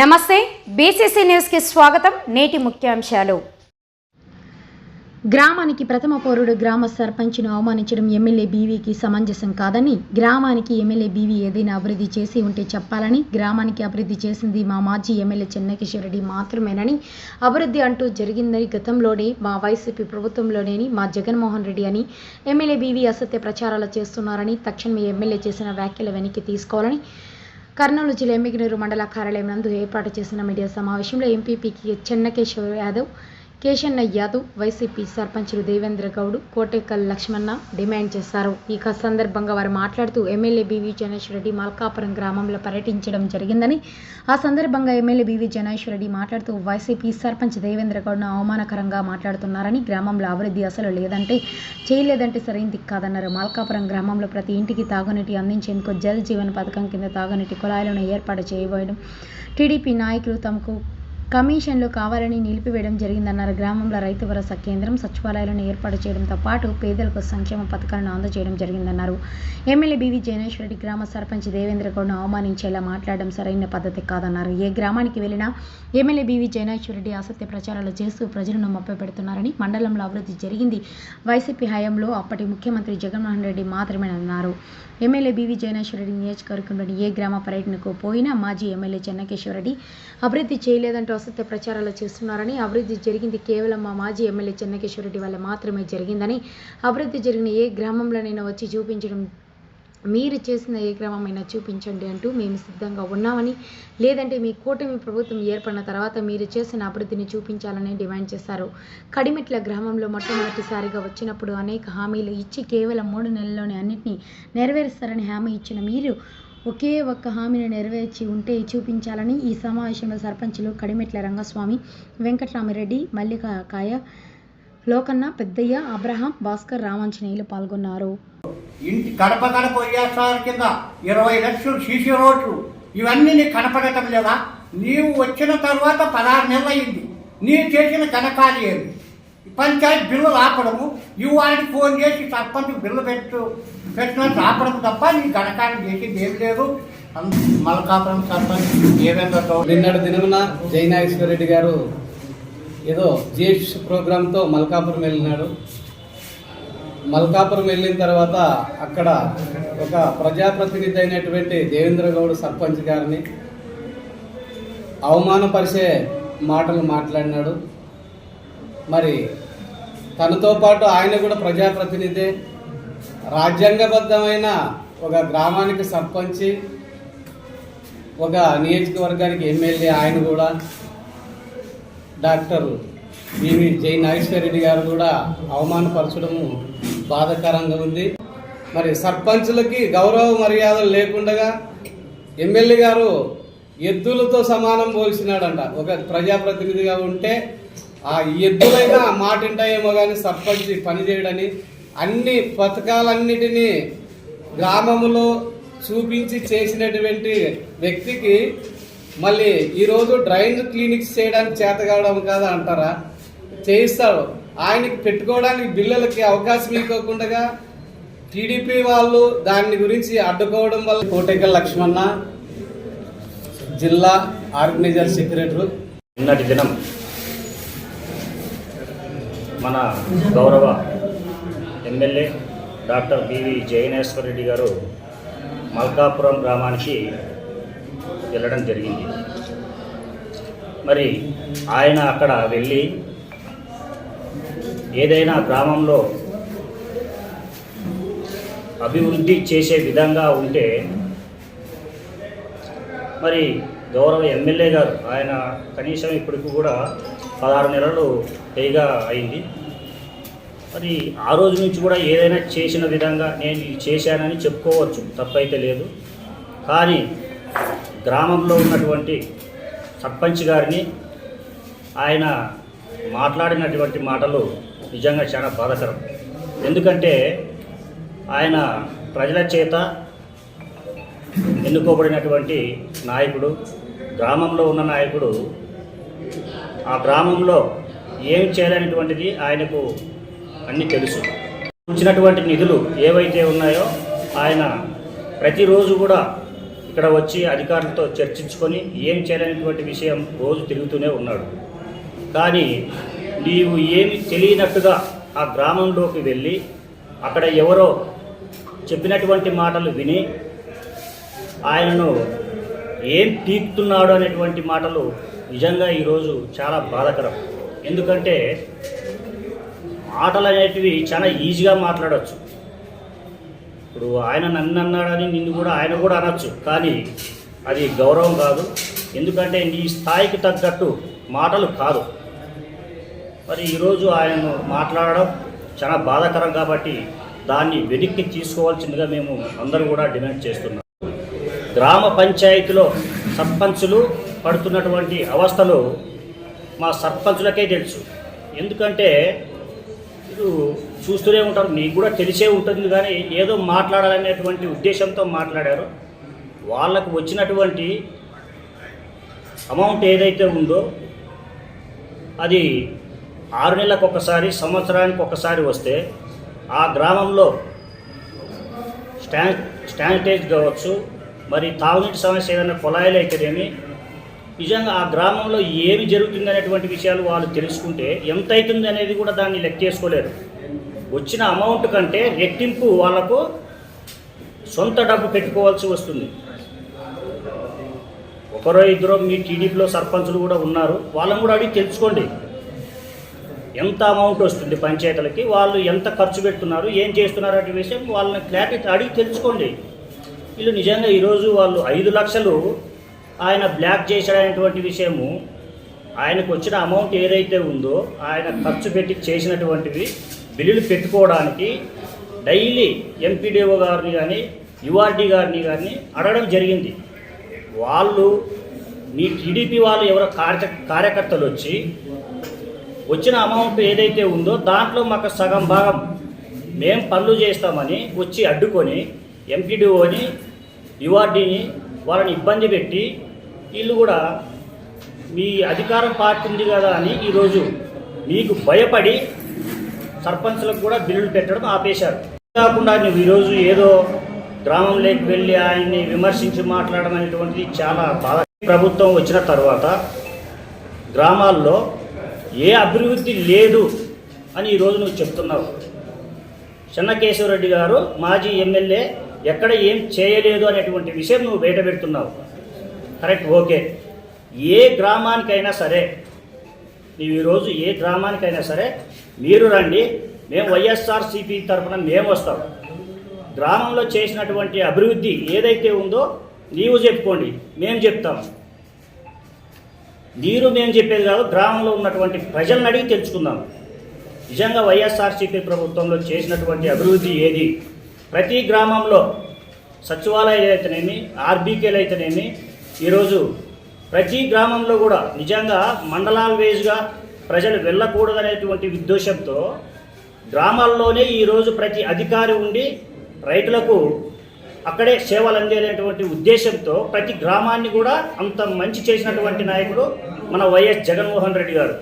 నమస్తే బీసీసీ న్యూస్కి స్వాగతం. నేటి ముఖ్యాంశాలు. గ్రామానికి ప్రథమ పౌరుడు గ్రామ సర్పంచ్ను అవమానించడం ఎమ్మెల్యే బీవీకి సమంజసం కాదని గ్రామానికి ఎమ్మెల్యే బీవీ ఏదైనా అభివృద్ధి చేసి ఉంటే చెప్పాలని గ్రామానికి అభివృద్ధి చేసింది మా మాజీ ఎమ్మెల్యే చెన్నకిషోరెడ్డి మాత్రమేనని అభివృద్ధి అంటూ జరిగిందని గతంలోనే మా వైసీపీ ప్రభుత్వంలోనేని మా జగన్మోహన్ రెడ్డి అని ఎమ్మెల్యే బీవీ అసత్య ప్రచారాలు చేస్తున్నారని తక్షణమే ఎమ్మెల్యే చేసిన వ్యాఖ్యలు వెనక్కి తీసుకోవాలని కర్నూలు జిల్లా ఎమ్మిగినూరు మండల కార్యాలయం నందు ఏర్పాటు చేసిన మీడియా సమావేశంలో ఎంపీపీకి చెన్నకేశ్వర యాదవ్ కేశన్న యాదవ్ వైసీపీ సర్పంచులు దేవేంద్ర గౌడ్ కోటేకల్ లక్ష్మణ డిమాండ్ చేశారు. ఈ క- సందర్భంగా వారు మాట్లాడుతూ ఎమ్మెల్యే బీవీ జనేశ్వర రెడ్డి మల్కాపురం గ్రామంలో పర్యటించడం జరిగిందని ఆ సందర్భంగా ఎమ్మెల్యే బీవీ జనేశ్వర రెడ్డి మాట్లాడుతూ వైసీపీ సర్పంచ్ దేవేంద్ర గౌడ్ను అవమానకరంగా మాట్లాడుతున్నారని గ్రామంలో అభివృద్ధి అసలు లేదంటే చేయలేదంటే సరైంది కాదన్నారు. మల్కాపురం గ్రామంలో ప్రతి ఇంటికి తాగునీటి అందించేందుకు జల్ జీవన పథకం కింద తాగునీటి కుళాయిలను ఏర్పాటు చేయబోయడం టీడీపీ నాయకులు తమకు కమిషన్లు కావాలని నిలిపివేయడం జరిగిందన్నారు. గ్రామంలో రైతు భరోసా కేంద్రం సచివాలయాలను ఏర్పాటు చేయడంతో పాటు పేదలకు సంక్షేమ పథకాలను అందజేయడం జరిగిందన్నారు. ఎమ్మెల్యే బీవీ జైనేశ్వరరెడ్డి గ్రామ సర్పంచ్ దేవేంద్ర గౌడ్ను అవమానించేలా మాట్లాడడం సరైన పద్ధతి కాదన్నారు. ఏ గ్రామానికి వెళ్ళినా ఎమ్మెల్యే బీవీ జైనేశ్వరరెడ్డి అసత్య ప్రచారాలు చేస్తూ ప్రజలను మభ్యపెడుతున్నారని మండలంలో అభివృద్ధి జరిగింది. వైసీపీ హయాంలో అప్పటి ముఖ్యమంత్రి జగన్మోహన్ రెడ్డి మాత్రమే అన్నారు. ఎమ్మెల్యే బీవీ జైనేశ్వరరెడ్డి నియోజకవర్గంలోని ఏ గ్రామ పర్యటనకు పోయినా మాజీ ఎమ్మెల్యే చెన్నకేశ్వరరెడ్డి అభివృద్ధి చేయలేదంటూ అసత్య ప్రచారాలు చేస్తున్నారని అభివృద్ధి జరిగింది కేవలం మా మాజీ ఎమ్మెల్యే చెన్నకేశ్వరరెడ్డి వల్ల మాత్రమే జరిగిందని అభివృద్ధి జరిగిన ఏ గ్రామంలోనైనా వచ్చి చూపించడం మీరు చేసిన ఏ క్రమమైనా చూపించండి అంటూ మేము సిద్ధంగా ఉన్నామని లేదంటే మీ కూటమి ప్రభుత్వం ఏర్పడిన తర్వాత మీరు చేసిన అభివృద్ధిని చూపించాలని డిమాండ్ చేశారు. కడిమెట్ల గ్రామంలో మొట్టమొదటిసారిగా వచ్చినప్పుడు అనేక హామీలు ఇచ్చి కేవలం మూడు నెలల్లోనే అన్నింటినీ నెరవేరుస్తారని హామీ ఇచ్చిన మీరు ఒకే ఒక్క హామీని నెరవేర్చి ఉంటే చూపించాలని ఈ సమావేశంలో సర్పంచులు కడిమెట్ల రంగస్వామి వెంకట్రామిరెడ్డి మల్లికాయ లోకన్న పెద్దయ్య అబ్రహాం భాస్కర్ రామాంజనేయులు పాల్గొన్నారు. ఇంటి కడప కడప వైఎస్ఆర్ కింద ఇరవై లక్షలు సీసీ రోడ్లు ఇవన్నీ నీకు కనపడటం లేదా? నీవు వచ్చిన తర్వాత పదహారు నెలలు అయింది నీవు చేసిన కనకాలి ఏమి పంచాయతీ బిల్లు ఆపడము ఇవి వాడికి ఫోన్ చేసి సర్పంచ్ బిల్లు పెట్టు పెట్టినట్టు ఆపడం తప్ప నీ ఘనకార్యం చేసేది ఏం లేదు. మలకాపురం మల్కాపురం సర్పంచ్ దేవేంద్ర నిన్నటి దినమున జయనాగేశ్వర రెడ్డి గారు ఏదో జిఎస్ ప్రోగ్రాంతో మల్కాపురం వెళ్ళినాడు. మల్కాపురం వెళ్ళిన తర్వాత అక్కడ ఒక ప్రజాప్రతినిధి అయినటువంటి దేవేంద్ర గౌడ్ సర్పంచ్ గారిని అవమానపరిచే మాటలు మాట్లాడినాడు. మరి తనతో పాటు ఆయన కూడా ప్రజాప్రతినిధే. రాజ్యాంగబద్ధమైన ఒక గ్రామానికి సర్పంచి ఒక నియోజకవర్గానికి ఎమ్మెల్యే ఆయన కూడా. డాక్టర్ బివి జై నాగేశ్వర రెడ్డి గారు కూడా అవమానపరచడము బాధాకరంగా ఉంది. మరి సర్పంచులకి గౌరవ మర్యాదలు లేకుండా ఎమ్మెల్యే గారు ఎద్దులతో సమానం పోల్చినాడంట. ఒక ప్రజాప్రతినిధిగా ఉంటే ఆ ఎద్దులైనా మాటింటాయేమో మాట కానీ సర్పంచ్ పని చేయడని అన్ని పథకాలన్నిటినీ గ్రామములో చూపించి చేసినటువంటి వ్యక్తికి మళ్ళీ ఈరోజు డ్రైన్ క్లినిక్స్ చేయడానికి చేత కావడం కాదా అంటారా? చేయిస్తాడు. ఆయనకి పెట్టుకోవడానికి బిల్లులకి అవకాశం ఇవ్వకుండా టీడీపీ వాళ్ళు దాని గురించి అడ్డుకోవడం వల్ల కోటేకల్ లక్ష్మణ జిల్లా ఆర్గనైజర్ సెక్రటరీ. నిన్నటి దినం మన గౌరవ MLA doctor BV Jayaneshwara Reddy గారు మల్కాపురం గ్రామానికి వెళ్ళడం జరిగింది. మరి ఆయన అక్కడ వెళ్ళి ఏదైనా గ్రామంలో అభివృద్ధి చేసే విధంగా ఉంటే మరి గౌరవ ఎమ్మెల్యే గారు ఆయన కనీసం ఇప్పటికి కూడా పదహారు నెలలు పైగా అయింది. మరి ఆ రోజు నుంచి కూడా ఏదైనా చేసిన విధంగా నేను ఇది చేశానని చెప్పుకోవచ్చు తప్పైతే లేదు. కానీ గ్రామంలో ఉన్నటువంటి సర్పంచ్ గారిని ఆయన మాట్లాడినటువంటి మాటలు నిజంగా చాలా బాధాకరం. ఎందుకంటే ఆయన ప్రజల చేత ఎన్నుకోబడినటువంటి నాయకుడు గ్రామంలో ఉన్న నాయకుడు ఆ గ్రామంలో ఏం చేయాలనేటువంటిది ఆయనకు అన్నీ తెలుసు. ఉంచినటువంటి నిధులు ఏవైతే ఉన్నాయో ఆయన ప్రతిరోజు కూడా ఇక్కడ వచ్చి అధికారులతో చర్చించుకొని ఏం చేయాలనేటువంటి విషయం రోజు తిరుగుతూనే ఉన్నాడు. కానీ నీవు ఏమి తెలియనట్టుగా ఆ గ్రామంలోకి వెళ్ళి అక్కడ ఎవరో చెప్పినటువంటి మాటలు విని ఆయనను ఏం తీర్తున్నాడు అనేటువంటి మాటలు నిజంగా ఈరోజు చాలా బాధాకరం. ఎందుకంటే మాటలు అనేటివి చాలా ఈజీగా మాట్లాడవచ్చు ఇప్పుడు ఆయన నన్ను అన్నాడని నిన్ను కూడా ఆయన కూడా అనొచ్చు కానీ అది గౌరవం కాదు. ఎందుకంటే నీ స్థాయికి తగ్గట్టు మాటలు కాదు. మరి ఈరోజు ఆయనను మాట్లాడడం చాలా బాధాకరం కాబట్టి దాన్ని వెనక్కి తీసుకోవాల్సిందిగా మేము అందరూ కూడా డిమాండ్ చేస్తున్నాం. గ్రామ పంచాయతీలో సర్పంచులు పడుతున్నటువంటి అవస్థలు మా సర్పంచులకే తెలుసు. ఎందుకంటే మీరు చూస్తూనే ఉంటారు. నీకు కూడా తెలిసే ఉంటుంది కానీ ఏదో మాట్లాడాలనేటువంటి ఉద్దేశంతో మాట్లాడారు. వాళ్ళకు వచ్చినటువంటి అమౌంట్ ఏదైతే ఉందో అది ఆరు నెలలకు ఒకసారి సంవత్సరానికి ఒకసారి వస్తే ఆ గ్రామంలో స్టాన్ స్టానిటైజ్ కావచ్చు మరి తాగునీటి సమస్య ఏదైనా కుళాయిలు అయితేనేమి నిజంగా ఆ గ్రామంలో ఏమి జరుగుతుంది అనేటువంటి విషయాలు వాళ్ళు తెలుసుకుంటే ఎంత అవుతుంది అనేది కూడా దాన్ని లెక్క చేసుకోలేరు. వచ్చిన అమౌంట్ కంటే రెట్టింపు వాళ్ళకు సొంత డబ్బు పెట్టుకోవాల్సి వస్తుంది. ఒకరో ఇద్దరో మీ టీడీపీలో సర్పంచులు కూడా ఉన్నారు. వాళ్ళని కూడా అడిగి తెలుసుకోండి. ఎంత అమౌంట్ వస్తుంది పంచాయతీలకి వాళ్ళు ఎంత ఖర్చు పెడుతున్నారు ఏం చేస్తున్నారు అనే విషయం వాళ్ళని క్లారిటీ అడిగి తెలుసుకోండి. వీళ్ళు నిజంగా ఈరోజు వాళ్ళు ఐదు లక్షలు ఆయన బ్లాక్ చేశాడనేటువంటి విషయము ఆయనకు వచ్చిన అమౌంట్ ఏదైతే ఉందో ఆయన ఖర్చు పెట్టి చేసినటువంటివి బిల్లులు పెట్టుకోవడానికి డైలీ ఎంపీడీఓ గారిని కానీ యుఆర్డీ గారిని కానీ అడగడం జరిగింది. వాళ్ళు మీ టీడీపీ వాళ్ళు ఎవరో కార్య కార్యకర్తలు వచ్చి వచ్చిన అమౌంట్ ఏదైతే ఉందో దాంట్లో మాకు సగం భాగం మేము పనులు చేస్తామని వచ్చి అడ్డుకొని ఎంపీడీఓని యుఆర్డీని వాళ్ళని ఇబ్బంది పెట్టి వీళ్ళు కూడా మీ అధికారం పార్టీ ఉంది కదా అని ఈరోజు మీకు భయపడి సర్పంచ్లకు కూడా బిల్లులు పెట్టడం ఆపేశారు. కాకుండా నువ్వు ఈరోజు ఏదో గ్రామంలోకి వెళ్ళి ఆయన్ని విమర్శించి మాట్లాడడం అనేటువంటిది చాలా బాధ. ప్రభుత్వం వచ్చిన తర్వాత గ్రామాల్లో ఏ అభివృద్ధి లేదు అని ఈరోజు నువ్వు చెప్తున్నావు. చెన్నకేశవరెడ్డి గారు మాజీ ఎమ్మెల్యే ఎక్కడ ఏం చేయలేదు అనేటువంటి విషయం నువ్వు బయట పెడుతున్నావు. Correct okay. ఏ గ్రామానికైనా సరే నీవు ఈరోజు ఏ గ్రామానికైనా సరే మీరు రండి మేము వైఎస్ఆర్సీపీ తరఫున మేము వస్తాం. గ్రామంలో చేసినటువంటి అభివృద్ధి ఏదైతే ఉందో నీవు చెప్పుకోండి మేము చెప్తాం. మీరు మేము చెప్పేది కాదు గ్రామంలో ఉన్నటువంటి ప్రజలను అడిగి తెలుసుకుందాం. నిజంగా వైఎస్ఆర్సీపీ ప్రభుత్వంలో చేసినటువంటి అభివృద్ధి ఏది? ప్రతి గ్రామంలో సచివాలయాలు అయితేనేమి ఆర్బీకేలు అయితేనేమి ఈరోజు ప్రతి గ్రామంలో కూడా నిజంగా మండలాల వేజ్గా ప్రజలు వెళ్ళకూడదనేటువంటి ఉద్దేశంతో గ్రామాల్లోనే ఈరోజు ప్రతి అధికారి ఉండి రైతులకు అక్కడే సేవలు అందేటువంటి ఉద్దేశంతో ప్రతి గ్రామాన్ని కూడా అంత మంచి చేసినటువంటి నాయకుడు మన వైఎస్ జగన్మోహన్ రెడ్డి గారు.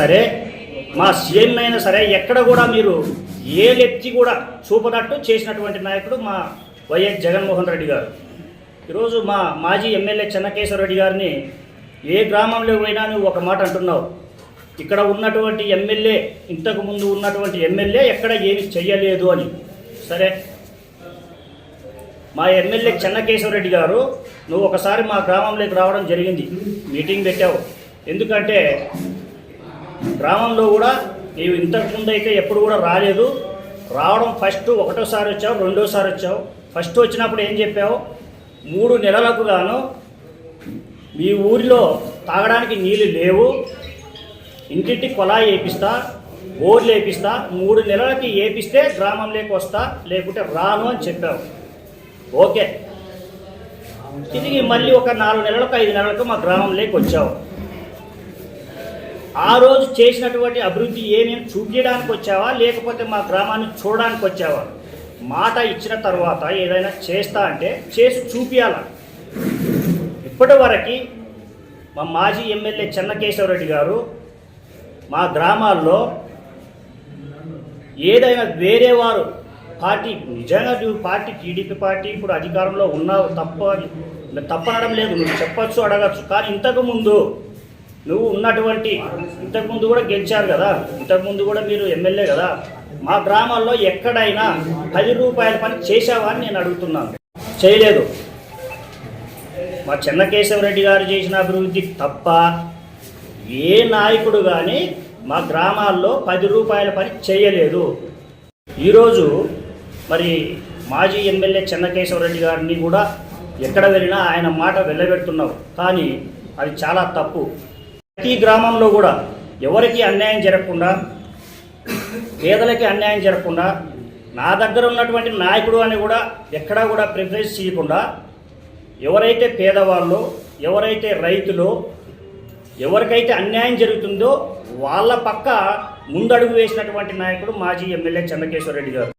సరే మా సీఎం అయినా సరే ఎక్కడ కూడా మీరు ఏ లెత్తి కూడా చూపనట్టు చేసినటువంటి నాయకుడు మా వైఎస్ జగన్మోహన్ రెడ్డి గారు. ఈరోజు మా మాజీ ఎమ్మెల్యే చెన్నకేశ్వరరెడ్డి గారిని ఏ గ్రామంలో పోయినా నువ్వు ఒక మాట అంటున్నావు. ఇక్కడ ఉన్నటువంటి ఎమ్మెల్యే ఇంతకు ముందు ఉన్నటువంటి ఎమ్మెల్యే ఎక్కడ ఏమి చెయ్యలేదు అని. సరే? మా ఎమ్మెల్యే చెన్నకేశ్వరరెడ్డి గారు నువ్వు ఒకసారి మా గ్రామంలోకి రావడం జరిగింది. మీటింగ్ పెట్టావు. ఎందుకంటే గ్రామంలో కూడా నీవు ఇంతకు ముందు అయితే ఎప్పుడు కూడా రాలేదు. రావడం ఫస్ట్ ఒకటోసారి వచ్చావు రెండోసారి వచ్చావు. ఫస్ట్ వచ్చినప్పుడు ఏం చెప్పావు? మూడు నెలలకు గాను మీ ఊరిలో తాగడానికి నీళ్ళు లేవు. ఇంటింటి కొలాయి వేపిస్తా బోర్లు వేపిస్తా మూడు నెలలకి వేపిస్తే గ్రామంలోకి వస్తా లేకుంటే రాను అని చెప్పావు. ఓకే. తిరిగి మళ్ళీ ఒక నాలుగు నెలలకు ఐదు నెలలకు మా గ్రామంలోకి వచ్చావు. ఆ రోజు చేసినటువంటి అభివృద్ధి ఏమేమి చూపించడానికి వచ్చావా? లేకపోతే మా గ్రామాన్ని చూడడానికి వచ్చావా? మాట ఇచ్చిన తర్వాత ఏదైనా చేస్తా అంటే చేసి చూపించాల ఇప్పటి వరకు మా మాజీ ఎమ్మెల్యే చెన్నకేశవరెడ్డి గారు మా గ్రామాల్లో ఏదైనా వేరే వారు పార్టీ నిజంగా నువ్వు పార్టీ టీడీపీ పార్టీ ఇప్పుడు అధికారంలో ఉన్నావు తప్ప తప్పనడం లేదు. నువ్వు చెప్పచ్చు అడగచ్చు. కానీ ఇంతకుముందు నువ్వు ఉన్నటువంటి ఇంతకుముందు కూడా గెలిచారు కదా. ఇంతకుముందు కూడా మీరు ఎమ్మెల్యే కదా. మా గ్రామాల్లో ఎక్కడైనా పది రూపాయల పని చేశావా అని నేను అడుగుతున్నాను. చేయలేదు. మా చెన్నకేశవరెడ్డి గారు చేసిన అభివృద్ధి తప్ప ఏ నాయకుడు కానీ మా గ్రామాల్లో పది రూపాయల పని చేయలేదు. ఈరోజు మరి మాజీ ఎమ్మెల్యే చెన్నకేశవరెడ్డి గారిని కూడా ఎక్కడ వెళ్ళినా ఆయన మాట వెళ్ళబెడుతున్నావు కానీ అది చాలా తప్పు. ప్రతి గ్రామంలో కూడా ఎవరికి అన్యాయం జరగకుండా పేదలకి అన్యాయం జరగకుండా నా దగ్గర ఉన్నటువంటి నాయకుడు అని కూడా ఎక్కడా కూడా ప్రిఫరెన్స్ చేయకుండా ఎవరైతే పేదవాళ్ళు ఎవరైతే రైతులు ఎవరికైతే అన్యాయం జరుగుతుందో వాళ్ళ పక్క ముందడుగు వేసినటువంటి నాయకుడు మాజీ ఎమ్మెల్యే చంద్రకేశ్వర రెడ్డి గారు.